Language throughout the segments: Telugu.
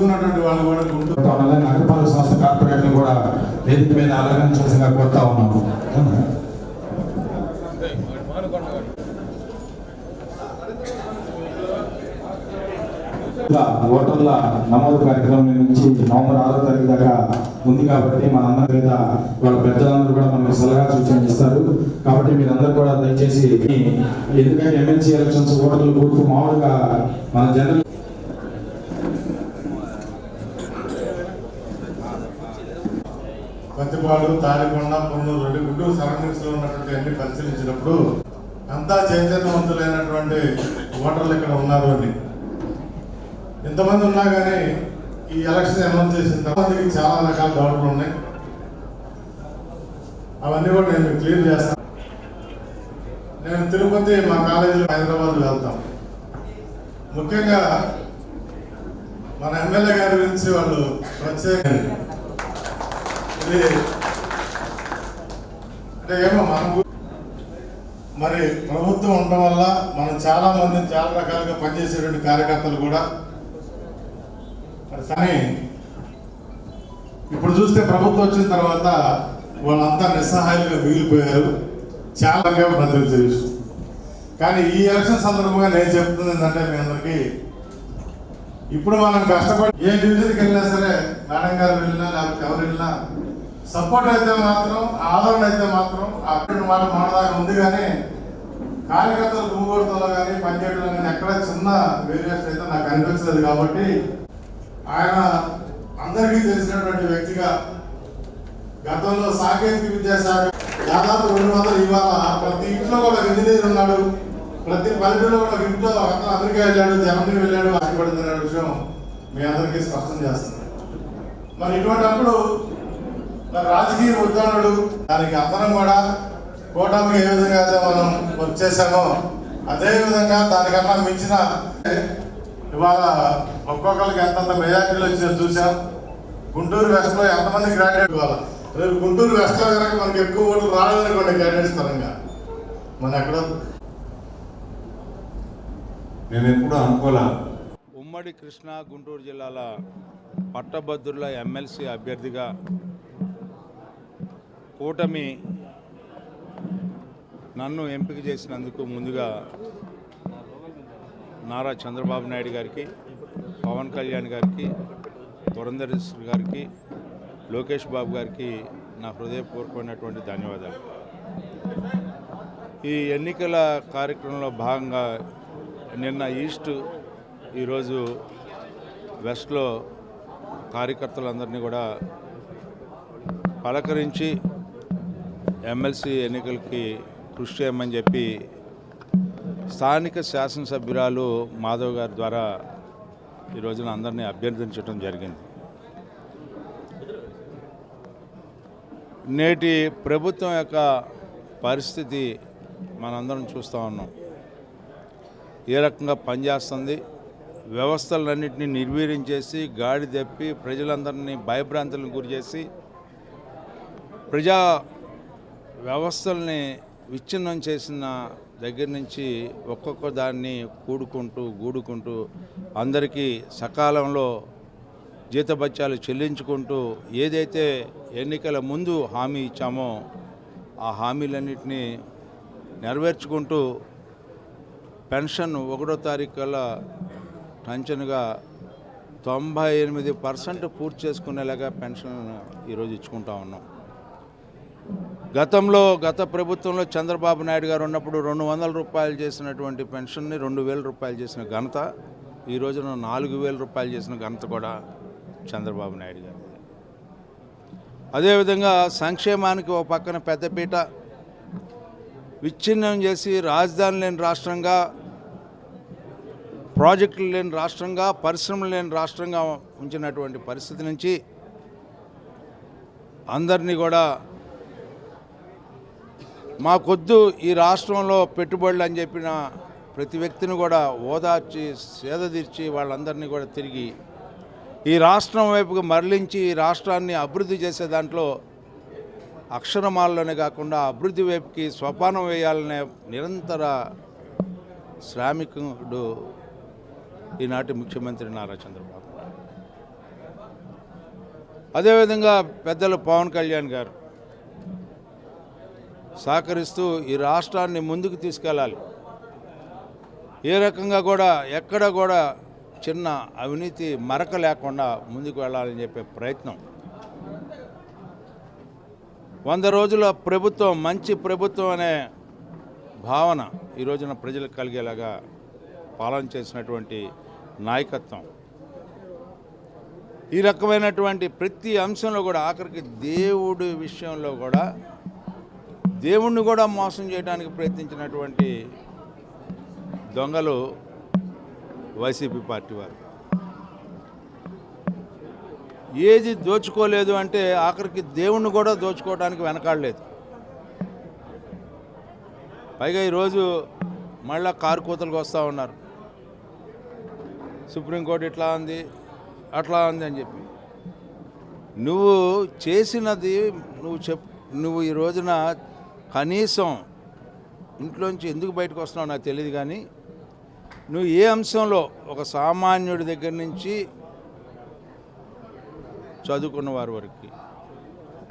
చదువుకున్నటువంటి వాళ్ళు కూడా గుంటూరు కోరుతా నగరపాలక సంస్థ కార్పొరేటర్ కూడా వేదిక మీద అలంకరించాల్సిందిగా కోరుతా ఉన్నాము ఓటర్ల నమోదు కార్యక్రమం నుంచి నవంబర్ ఆరో తారీఖు దాకా ఉంది కాబట్టి మనందరి మీద వాళ్ళ పెద్దలందరూ కూడా మనకి సలహా సూచన ఇస్తారు. కాబట్టి మీరందరూ కూడా దయచేసి ఎందుకంటే ఎమ్మెల్సీ ఎలక్షన్స్ ఓటర్లు గుర్తు మామూలుగా మన జనరల్ పత్తిపాడు తాడికొండ పొన్నూరు రెండు గుంటూరు సరౌండింగ్స్లో ఉన్నటువంటి అన్ని పరిశీలించినప్పుడు అంతా చైతన్యవంతులైనటువంటి ఓటర్లు ఇక్కడ ఉన్నారు అని. ఇంతమంది ఉన్నా కానీ ఈ ఎలక్షన్ అనౌన్స్ చేసిన తర్వాత చాలా రకాల డౌట్లు ఉన్నాయి. అవన్నీ కూడా నేను క్లియర్ చేస్తాను. నేను తిరుపతి మా కాలేజీలో హైదరాబాద్ వెళ్తాం. ముఖ్యంగా మన ఎమ్మెల్యే గారి గురించి వాళ్ళు ప్రత్యేక ఇది అంటే ఏమో మనకు మరి ప్రభుత్వం ఉండడం వల్ల మనం చాలా మంది చాలా రకాలుగా పనిచేసేటువంటి కార్యకర్తలు కూడా కానీ ఇప్పుడు చూస్తే ప్రభుత్వం వచ్చిన తర్వాత వాళ్ళంతా నిస్సహాయంగా మిగిలిపోయారు. చాలా ప్రజలు తెలుసు కానీ ఈ ఎలక్షన్ సందర్భంగా నేను చెప్తుంది ఏంటంటే మీ అందరికీ ఇప్పుడు మనం కష్టపడి ఏ డివిజన్కి వెళ్ళినా సరే మేడం గారు వెళ్ళినా లేకపోతే ఎవరు వెళ్ళినా సపోర్ట్ అయితే మాత్రం ఆదరణ అయితే మాత్రం అక్కడ మాట మాట ఉంది కానీ కార్యకర్తలు గుమ్మగొడతలో కానీ పనిచేయడంలో కానీ ఎక్కడ చిన్న వేరియేషన్ అయితే నాకు అనిపించలేదు కాబట్టి ఆయన అందరికీ తెలిసినటువంటి వ్యక్తిగా గతంలో సాంకేతిక విద్యాశాఖ దాదాపు రెండు వందలు ఇవాళ ప్రతి ఇంట్లో కూడా ఒక ఇంజనీర్ ఉన్నాడు ప్రతి పల్లెటూరులో కూడా ఇంట్లో అతను అమెరికా వెళ్ళాడు జర్మనీ వెళ్ళాడు ఆశపడుతున్న విషయం మీ అందరికీ స్పష్టం చేస్తున్నాను మరి ఇటువంటిప్పుడు మరి రాజకీయ ఉద్దానుడు దానికి అందరం కూడా కూటమికి ఏ విధంగా అయితే మనం వర్క్ చేశామో అదే విధంగా దానికన్నా మించిన ఇవాళ ఒక్కొక్కరికి ఎంతంత మెజార్టీలు వచ్చినా చూసాం గుంటూరు వెస్ట్లో ఎంతమంది గ్రాడ్యుయేట్ ఇవ్వాలి రేపు గుంటూరు వెస్ట్లో కనుక మనకి ఎక్కువ ఓట్లు రాలేదనుకోండి గ్రాడ్యుయేట్స్ పరంగా. మన ఎక్కడ? నేను ఎప్పుడు అనుకోలే. ఉమ్మడి కృష్ణా గుంటూరు జిల్లాల పట్టభద్రుల ఎమ్మెల్సీ అభ్యర్థిగా కూటమి నన్ను ఎంపిక చేసినందుకు ముందుగా నారా చంద్రబాబు నాయుడు గారికి పవన్ కళ్యాణ్ గారికి పురంధరేశ్వర్ గారికి లోకేష్ బాబు గారికి నా హృదయపూర్వకమైనటువంటి ధన్యవాదాలు. ఈ ఎన్నికల కార్యక్రమంలో భాగంగా నిన్న ఈస్ట్ ఈరోజు వెస్ట్లో కార్యకర్తలందరినీ కూడా పలకరించి ఎమ్మెల్సీ ఎన్నికలకి కృషి చేయమని చెప్పి స్థానిక శాసనసభ్యురాలు మాధవ్ గారి ద్వారా ఈ రోజున అందరినీ అభ్యర్థించడం జరిగింది. నేటి ప్రభుత్వం యొక్క పరిస్థితి మనందరం చూస్తూ ఉన్నాం. ఏ రకంగా పనిచేస్తుంది? వ్యవస్థలన్నింటినీ నిర్వీర్యం చేసి గాడి తెప్పి ప్రజలందరినీ భయభ్రాంతులకు గురి చేసి ప్రజా వ్యవస్థల్ని విచ్ఛిన్నం చేసిన దగ్గర నుంచి ఒక్కొక్క దాన్ని కూడుకుంటూ గూడుకుంటూ అందరికీ సకాలంలో జీతభత్యాలు చెల్లించుకుంటూ ఏదైతే ఎన్నికల ముందు హామీ ఇచ్చామో ఆ హామీలన్నింటినీ నెరవేర్చుకుంటూ పెన్షన్ ఒకటో తారీఖు కల్లా టంచన్గా తొంభై ఎనిమిది పర్సెంట్ పూర్తి చేసుకునేలాగా పెన్షన్ ఈరోజు ఇచ్చుకుంటా ఉన్నాం. గతంలో గత ప్రభుత్వంలో చంద్రబాబు నాయుడు గారు ఉన్నప్పుడు రెండు వందల రూపాయలు చేసినటువంటి పెన్షన్ని రెండు వేల రూపాయలు చేసిన ఘనత ఈ రోజున నాలుగు వేల రూపాయలు చేసిన ఘనత కూడా చంద్రబాబు నాయుడు గారు అదేవిధంగా సంక్షేమానికి ఒక పక్కన పెద్దపీట విచ్ఛిన్నం చేసి రాజధాని లేని రాష్ట్రంగా ప్రాజెక్టులు లేని రాష్ట్రంగా పరిశ్రమలు లేని రాష్ట్రంగా ఉంచినటువంటి పరిస్థితి నుంచి అందరినీ కూడా మాకొద్దు ఈ రాష్ట్రంలో పెట్టుబడులు అని చెప్పిన ప్రతి వ్యక్తిని కూడా ఓదార్చి సేదదీర్చి వాళ్ళందరినీ కూడా తిరిగి ఈ రాష్ట్రం వైపుకి మరలించి ఈ రాష్ట్రాన్ని అభివృద్ధి చేసే దాంట్లో అక్షరమాలలోనే కాకుండా అభివృద్ధి వైపుకి సోపానం వేయాలనే నిరంతర శ్రామికుడు ఈనాటి ముఖ్యమంత్రి నారా చంద్రబాబు. అదేవిధంగా పెద్దలు పవన్ కళ్యాణ్ గారు సహకరిస్తూ ఈ రాష్ట్రాన్ని ముందుకు తీసుకెళ్ళాలి. ఏ రకంగా కూడా ఎక్కడ కూడా చిన్న అవినీతి మరక లేకుండా ముందుకు వెళ్ళాలని చెప్పే ప్రయత్నం. వంద రోజుల ప్రభుత్వం మంచి ప్రభుత్వం అనే భావన ఈ రోజున ప్రజలకు కలిగేలాగా పాలన చేసినటువంటి నాయకత్వం. ఈ రకమైనటువంటి ప్రతి అంశంలో కూడా ఆఖరికి దేవుడి విషయంలో కూడా దేవుణ్ణి కూడా మోసం చేయడానికి ప్రయత్నించినటువంటి దొంగలు వైసీపీ పార్టీ వారు. ఏది దోచుకోలేదు అంటే ఆఖరికి దేవుణ్ణి కూడా దోచుకోవడానికి వెనకాడలేదు. పైగా ఈరోజు మళ్ళా కారు కూతలకు వస్తూ ఉన్నారు. సుప్రీంకోర్టు ఇట్లా ఉంది అట్లా ఉంది అని చెప్పి. నువ్వు చేసినది నువ్వు చెప్ నువ్వు ఈ రోజున కనీసం ఇంట్లోంచి ఎందుకు బయటకు వస్తున్నావు నాకు తెలియదు కానీ నువ్వు ఏ అంశంలో ఒక సామాన్యుడి దగ్గర నుంచి చదువుకున్న వారి వరకు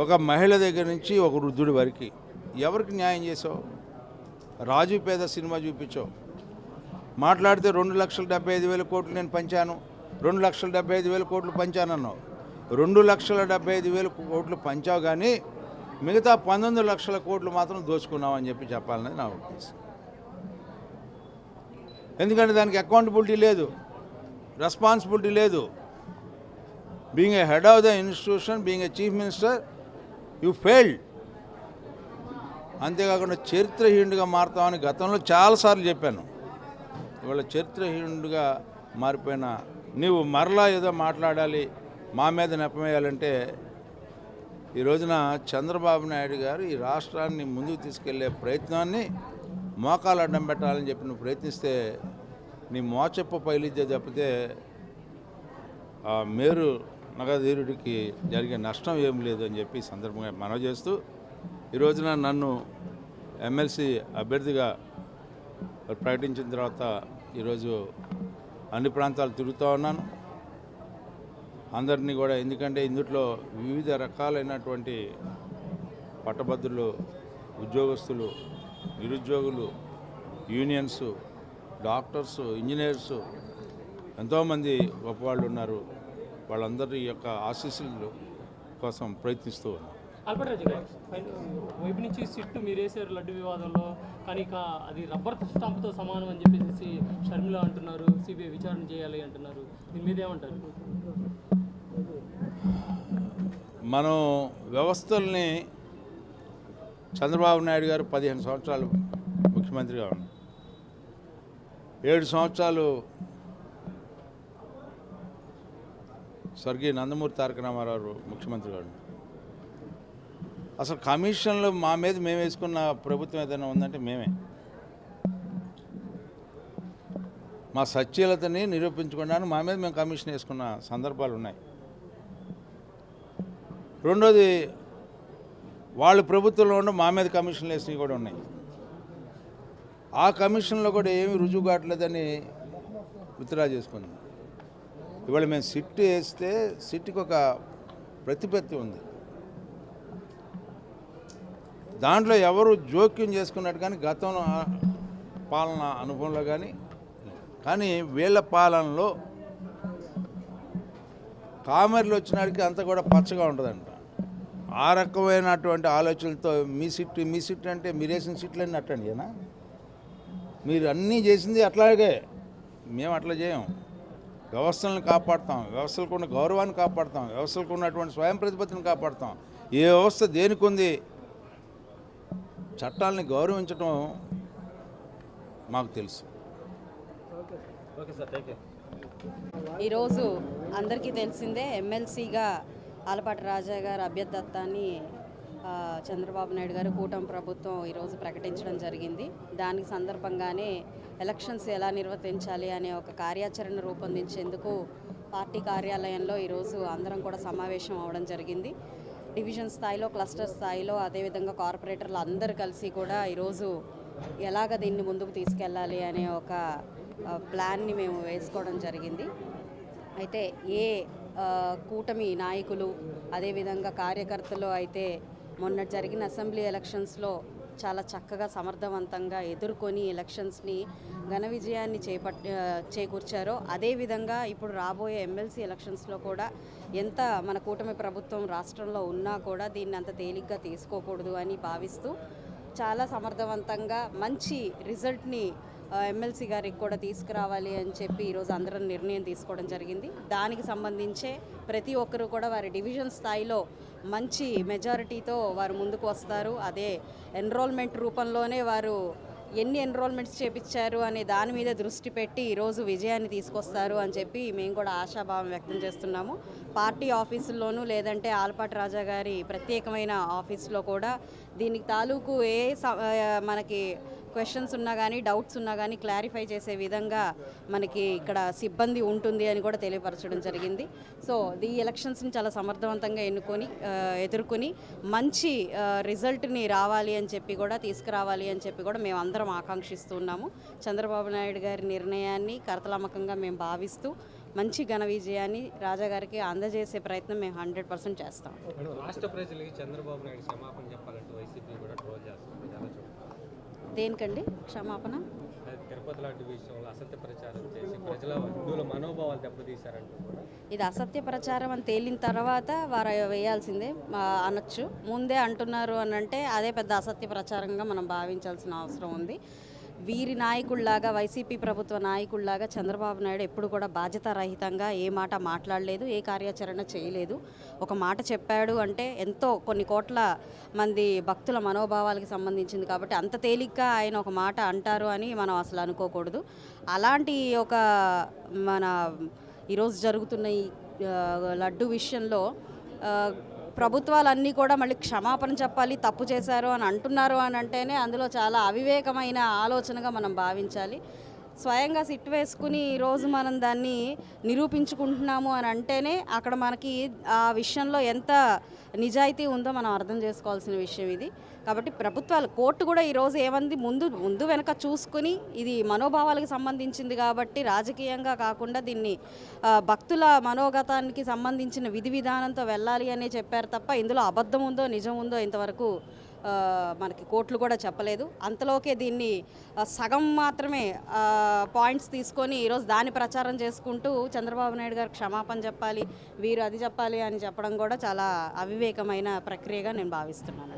ఒక మహిళ దగ్గర నుంచి ఒక వృద్ధుడి వరకు ఎవరికి న్యాయం చేసావు? రాజు పేద సినిమా చూపించావు. మాట్లాడితే రెండు లక్షల డెబ్బై ఐదు వేల కోట్లు నేను పంచాను. రెండు లక్షల డెబ్బై ఐదు వేల కోట్లు పంచానన్నావు. రెండు లక్షల డెబ్బై ఐదు వేల కోట్లు పంచావు కానీ మిగతా పంతొమ్మిది లక్షల కోట్లు మాత్రం దోచుకున్నామని అని చెప్పి చెప్పాలనేది నా ఉద్దేశం. ఎందుకంటే దానికి అకౌంటబిలిటీ లేదు రెస్పాన్సిబిలిటీ లేదు. Being a head of the institution being a chief minister you failed అంతేకాకుండా చరిత్రహీనుడిగా మారుతామని గతంలో చాలాసార్లు చెప్పాను. ఇవాళ చరిత్రహీనుడిగా మారిపోయిన నీవు మరలా ఏదో మాట్లాడాలి మా మీద నెపమేయాలంటే ఈ రోజున చంద్రబాబు నాయుడు గారు ఈ రాష్ట్రాన్ని ముందుకు తీసుకెళ్ళే ప్రయత్నాన్ని మోకాలు అడ్డం పెట్టాలని చెప్పి నువ్వు ప్రయత్నిస్తే నీ మోచెప్ప పైలిద్దే తప్పితే ఆ మేరు నగధీరుడికి జరిగే నష్టం ఏం లేదు అని చెప్పి సందర్భంగా మనవి చేస్తూ ఈ రోజున నన్ను ఎమ్మెల్సీ అభ్యర్థిగా ప్రకటించిన తర్వాత ఈరోజు అన్ని ప్రాంతాలు తిరుగుతూ ఉన్నాను. అందరినీ కూడా ఎందుకంటే ఇందులో వివిధ రకాలైనటువంటి పట్టభద్రులు ఉద్యోగస్తులు నిరుద్యోగులు యూనియన్స్ డాక్టర్స్ ఇంజనీర్స్ ఎంతోమంది గొప్పవాళ్ళు ఉన్నారు. వాళ్ళందరి యొక్క ఆశీస్సులు కోసం ప్రయత్నిస్తూ ఉన్నాం. వైపు నుంచి సిట్టు మీరు వేసారు లడ్డు వివాదంలో. కానీ అది రబ్బర్ స్టాంప్తో సమానం అని చెప్పేసి షర్మిల అంటున్నారు. సిబిఐ విచారణ చేయాలి అంటున్నారు. దీని మీద ఏమంటారు? మనం వ్యవస్థల్ని చంద్రబాబు నాయుడు గారు పదిహేను సంవత్సరాలు ముఖ్యమంత్రిగా ఉన్నారు. ఏడు సంవత్సరాలు స్వర్గీయ నందమూరి తారక రామారావు ముఖ్యమంత్రిగా ఉన్నారు. అసలు కమిషన్లు మా మీద మేము వేసుకున్న ప్రభుత్వం ఏదైనా ఉందంటే మేమే. మా సచ్యలతని నిరూపించుకోవడానికి మా మీద మేము కమిషన్ వేసుకున్న సందర్భాలు ఉన్నాయి. రెండోది వాళ్ళు ప్రభుత్వంలో ఉండి మా మీద కమిషన్లు వేసినవి కూడా ఉన్నాయి. ఆ కమిషన్లో కూడా ఏమి రుజువు కావట్లేదని విత్డ్రా చేసుకుంది ఇవాళ మేము సిట్ వేస్తే సిట్కి ఒక ప్రతిపత్తి ఉంది. దాంట్లో ఎవరు జోక్యం చేసుకున్నట్టు కానీ గతంలో పాలన అనుభవంలో కానీ కానీ వీళ్ళ పాలనలో కామెర్లు వచ్చినాడికి అంతా కూడా పచ్చగా ఉంటుందంట ఆ రకమైనటువంటి ఆలోచనలతో మీ సిట్ మీ సిట్ అంటే మీరేసిన సిట్లన్నీ అట్టండి ఏనా? మీరు అన్నీ చేసింది అట్లాగే మేము అట్లా చేయం. వ్యవస్థలను కాపాడుతాం వ్యవస్థలకు ఉన్న గౌరవాన్ని కాపాడుతాం వ్యవస్థలకు ఉన్నటువంటి స్వయం ప్రతిపత్తిని కాపాడుతాం. ఏ వ్యవస్థ దేనికి ఉంది? చట్టాలని గౌరవించడం మాకు తెలుసు. ఈరోజు అందరికీ తెలిసిందే ఎమ్మెల్సీగా ఆలపాటి రాజా గారు అభ్యర్థత్వాన్ని చంద్రబాబు నాయుడు గారు కూటమి ప్రభుత్వం ఈరోజు ప్రకటించడం జరిగింది. దానికి సందర్భంగానే ఎలక్షన్స్ ఎలా నిర్వర్తించాలి అనే ఒక కార్యాచరణ రూపొందించేందుకు పార్టీ కార్యాలయంలో ఈరోజు అందరం కూడా సమావేశం అవడం జరిగింది. డివిజన్ స్థాయిలో క్లస్టర్ స్థాయిలో అదేవిధంగా కార్పొరేటర్లు అందరూ కలిసి కూడా ఈరోజు ఎలాగ దీన్ని ముందుకు తీసుకెళ్ళాలి అనే ఒక ప్లాన్ని మేము వేసుకోవడం జరిగింది. అయితే ఏ కూటమి నాయకులు అదేవిధంగా కార్యకర్తలు అయితే మొన్న జరిగిన అసెంబ్లీ ఎలక్షన్స్లో చాలా చక్కగా సమర్థవంతంగా ఎదుర్కొని ఎలక్షన్స్ని ఘన విజయాన్ని చేపట్ చేకూర్చారో అదేవిధంగా ఇప్పుడు రాబోయే ఎమ్మెల్సీ ఎలక్షన్స్లో కూడా ఎంత మన కూటమి ప్రభుత్వం రాష్ట్రంలో ఉన్నా కూడా దీన్ని అంత తేలిగ్గా తీసుకోకూడదు అని భావిస్తూ చాలా సమర్థవంతంగా మంచి రిజల్ట్ని ఎమ్మెల్సీ గారికి కూడా తీసుకురావాలి అని చెప్పి ఈరోజు అందరం నిర్ణయం తీసుకోవడం జరిగింది. దానికి సంబంధించే ప్రతి ఒక్కరు కూడా వారి డివిజన్ స్థాయిలో మంచి మెజారిటీతో వారు ముందుకు వస్తారు. అదే ఎన్రోల్మెంట్ రూపంలోనే వారు ఎన్ని ఎన్రోల్మెంట్స్ చేపించారు అనే దాని మీద దృష్టి పెట్టి ఈరోజు విజయాన్ని తీసుకొస్తారు అని చెప్పి మేము కూడా ఆశాభావం వ్యక్తం చేస్తున్నాము. పార్టీ ఆఫీసుల్లోనూ లేదంటే ఆల్పాటి రాజా గారి ప్రత్యేకమైన ఆఫీస్లో కూడా దీనికి తాలూకు ఏ మనకి క్వశ్చన్స్ ఉన్నా కానీ డౌట్స్ ఉన్నా కానీ క్లారిఫై చేసే విధంగా మనకి ఇక్కడ సిబ్బంది ఉంటుంది అని కూడా తెలియపరచడం జరిగింది. సో ఈ ఎలక్షన్స్ని చాలా సమర్థవంతంగా ఎన్నుకొని ఎదుర్కొని మంచి రిజల్ట్ని రావాలి అని చెప్పి కూడా తీసుకురావాలి అని చెప్పి కూడా మేము అందరం ఆకాంక్షిస్తున్నాము. చంద్రబాబు నాయుడు గారి నిర్ణయాన్ని కరతలామకంగా మేము భావిస్తూ మంచి ఘన విజయాన్ని రాజాగారికి అందజేసే ప్రయత్నం మేము హండ్రెడ్ పర్సెంట్ చేస్తాం. రాష్ట్ర ప్రజలకి చంద్రబాబు నాయుడు క్షమాపణ చెప్పాలంటే వైసీపీ కూడా ట్రోల్ చేస్తాం దేనికండి? క్షమాపణ? తిరుపతి లాంటి విషయంలో అసత్య ప్రచారం చేసి ప్రజల హిందువుల మనోభావాలు దెబ్బతీశారంటూ కూడా. ఇది అసత్య ప్రచారం అని తేలిన తర్వాత వారు వేయాల్సిందే అనొచ్చు. ముందే అంటున్నారు అని అంటే అదే పెద్ద అసత్య ప్రచారంగా మనం భావించాల్సిన అవసరం ఉంది. వీరి నాయకుల్లాగా వైసీపీ ప్రభుత్వ నాయకుల్లాగా చంద్రబాబు నాయుడు ఎప్పుడు కూడా బాధ్యతారహితంగా ఏ మాట మాట్లాడలేదు ఏ కార్యాచరణ చేయలేదు. ఒక మాట చెప్పాడు అంటే ఎంతో కొన్ని కోట్ల మంది భక్తుల మనోభావాలకి సంబంధించింది కాబట్టి అంత తేలిగ్గా ఆయన ఒక మాట అంటారు అని మనం అసలు అనుకోకూడదు. అలాంటి ఒక మన ఈరోజు జరుగుతున్న ఈ లడ్డు విషయంలో ప్రభుత్వాలన్నీ కూడా మళ్ళీ క్షమాపణ చెప్పాలి తప్పు చేశారు అని అంటున్నారు అని అంటేనే అందులో చాలా అవివేకమైన ఆలోచనగా మనం భావించాలి. స్వయంగా సిట్ వేసుకుని ఈరోజు మనం దాన్ని నిరూపించుకుంటున్నాము అని అంటేనే అక్కడ మనకి ఆ విషయంలో ఎంత నిజాయితీ ఉందో మనం అర్థం చేసుకోవాల్సిన విషయం ఇది. కాబట్టి ప్రభుత్వాలు కోర్టు కూడా ఈరోజు ఏమంది ముందు ముందు వెనక చూసుకుని ఇది మనోభావాలకు సంబంధించింది కాబట్టి రాజకీయంగా కాకుండా దీన్ని భక్తుల మనోగతానికి సంబంధించిన విధి విధానంతో వెళ్ళాలి అని చెప్పారు తప్ప ఇందులో అబద్ధం ఉందో నిజం ఉందో ఇంతవరకు మనకి కోట్లు కూడా చెప్పలేదు. అంతలోకే దీన్ని సగం మాత్రమే పాయింట్స్ తీసుకొని ఈరోజు దాన్ని ప్రచారం చేసుకుంటూ చంద్రబాబు నాయుడు గారు క్షమాపణ చెప్పాలి వీరు అది చెప్పాలి అని చెప్పడం కూడా చాలా అవివేకమైన ప్రక్రియగా నేను భావిస్తున్నాను